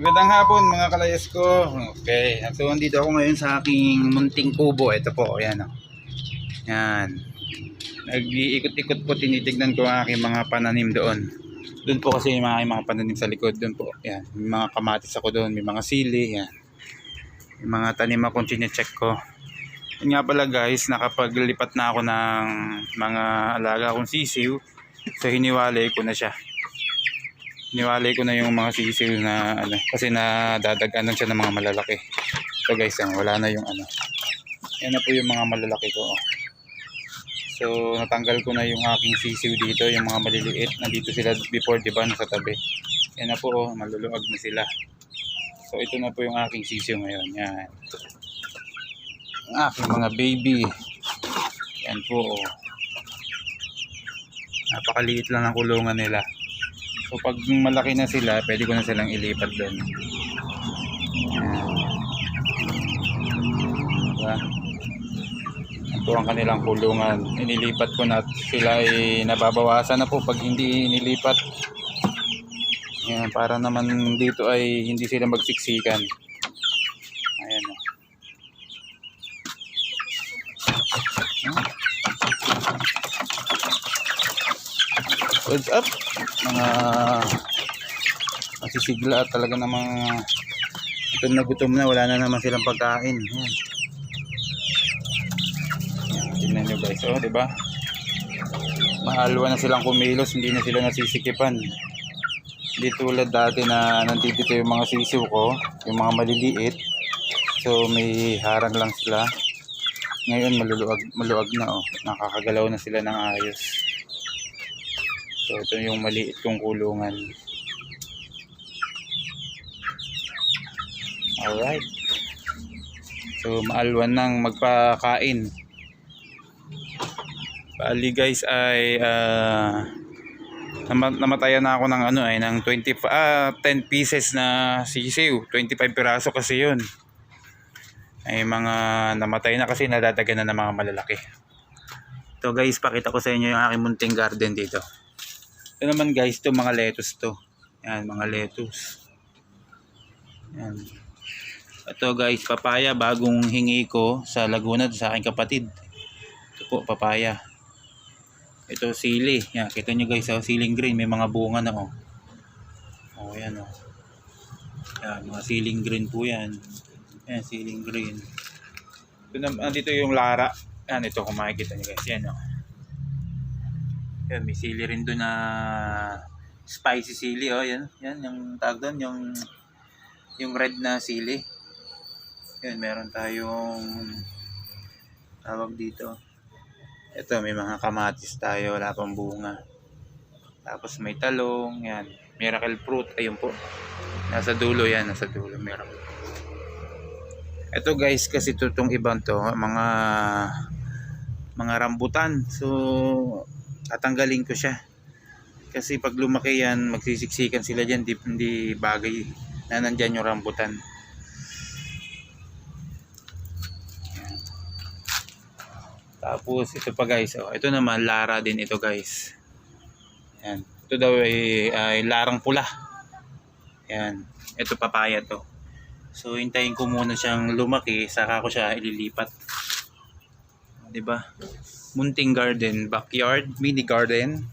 Magandang hapon mga kalayas ko. Okay. So, andito ako ngayon sa aking munting kubo. Ito po. Ayan. Oh. Yan. Nag-iikot-ikot po. Tinitignan ko ang aking mga pananim doon. Doon po kasi yung mga, yung mga pananim sa likod. Doon po. Yan. May mga kamatis ako doon. May mga sili. Yan. May mga tanim akong chinecheck ko. Yun nga pala guys, nakapaglipat na ako ng mga alaga kong sisiw. So, hiniwalay ko na siya niwalay ko na yung mga sisil na ano kasi nadadaganan siya ng mga malalaki. So guys yan, wala na yung ano. Yan na po yung mga malalaki ko oh. so natanggal ko na yung aking sisiw dito yung mga maliliit. Nandito sila before di ba nasa tabi. Yan na po oh, maluluag na sila. So ito na po yung aking sisiw ngayon. Yan. Ang aking mga baby. Yan po oh. napakaliit lang ang kulungan nila So pag malaki na sila, pwede ko na silang ilipat doon. Diba? Ito ang kanilang kulungan. Inilipat ko na sila ay nababawasan na po pag hindi inilipat. Ayan, para naman dito ay hindi sila magsiksikan. Ayan o. What's up? Mga masisigla talaga namang gutom na gutom na wala na naman silang pagkain. Yan. Tingnan nyo guys, oh, di ba? Mahalwa na silang kumilos, hindi na sila nasisikipan. Hindi tulad dati na nandito yung mga sisiw ko, yung mga maliliit. So may harang lang sila. Ngayon maluluag, maluag na oh. Nakakagalaw na sila ng ayos. So ito yung maliit kong kulungan. Alright. So maalwan nang magpakain. Bali guys ay nama- namatayan na ako ng ano ay ng 20 ah 10 pieces na sisiw. 25 piraso kasi 'yun. Ay mga namatay na kasi nadadagan na ng mga malalaki. So guys, pakita ko sa inyo yung aking munting garden dito. Ito naman guys, ito mga lettuce to. Yan, mga lettuce. Yan. Ito guys, papaya. Bagong hingi ko sa Laguna sa aking kapatid. Ito po, papaya. Ito, sili. Yan, kita nyo guys, oh, siling green. May mga bunga na oh. Oh, yan oh. Yan, mga siling green po yan. Yan, siling green. Ito naman, dito yung lara. Yan, ito kung makikita nyo guys. Yan oh. Yan, may sili rin doon na spicy sili oh, yan. Yan yung tawag doon, yung yung red na sili. Yan, meron tayong tawag dito. Ito, may mga kamatis tayo, wala pang bunga. Tapos may talong, yan. Miracle fruit, ayun po. Nasa dulo yan, nasa dulo, miracle. Ito guys, kasi ito itong ibang to, mga mga rambutan. So, tatanggalin ko siya. Kasi pag lumaki yan, magsisiksikan sila dyan, di, hindi bagay na nandyan yung rambutan. Tapos ito pa guys, oh, ito naman lara din ito guys. Yan. Ito daw ay, ay larang pula. Yan. Ito papaya to. So hintayin ko muna siyang lumaki, saka ko siya ililipat. 'Di ba? munting garden, backyard, mini garden.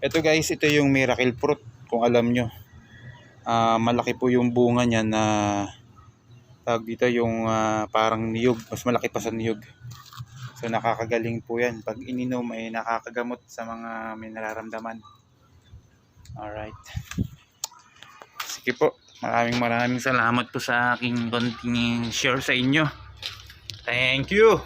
Ito guys, ito yung miracle fruit kung alam nyo. Ah, malaki po yung bunga niya na tawag dito yung ah, parang niyog, mas malaki pa sa niyog. So nakakagaling po yan. Pag ininom ay nakakagamot sa mga may nararamdaman. Alright. Sige po. Maraming maraming salamat po sa aking konting share sa inyo. Thank you.